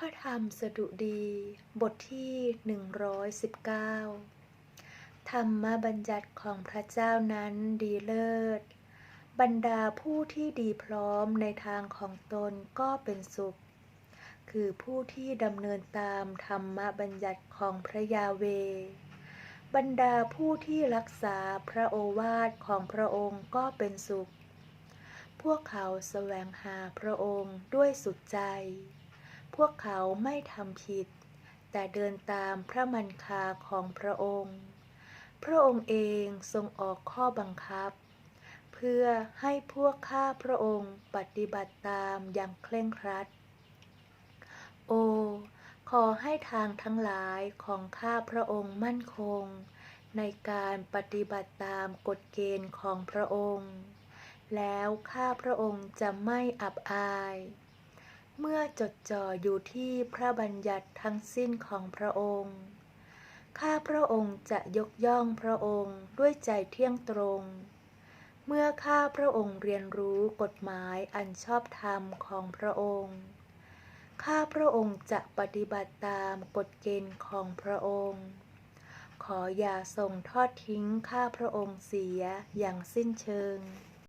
พระธรรมสดุดี บทที่ 119 ธรรมบัญญัติของพระเจ้านั้นดีเลิศ บรรดาผู้ที่ดีพร้อมในทางของตนก็เป็นสุข คือผู้ที่ดำเนินตามธรรมบัญญัติของพระยาเว บรรดาผู้ที่รักษาพระโอวาทของพระองค์ก็เป็นสุข พวกเขาแสวงหาพระองค์ด้วยสุดใจ พวกเขาไม่ทำผิด แต่เดินตามพระมันคาของพระองค์ พระองค์เองทรงออกข้อบังคับ เพื่อให้พวกข้าพระองค์ปฏิบัติตามอย่างเคร่งครัด โอ ขอให้ทางทั้งหลายของข้าพระองค์มั่นคง ในการปฏิบัติตามกฎเกณฑ์ของพระองค์ แล้วข้าพระองค์จะไม่อับอาย เมื่อจดจ่ออยู่ที่พระบัญญัติทั้งสิ้นของพระองค์ ข้าพระองค์จะยกย่องพระองค์ด้วยใจเที่ยงตรง เมื่อข้าพระองค์เรียนรู้กฎหมายอันชอบธรรมของพระองค์ ข้าพระองค์จะปฏิบัติตามกฎเกณฑ์ของพระองค์ ขออย่าทรงทอดทิ้งข้าพระองค์เสียอย่างสิ้นเชิง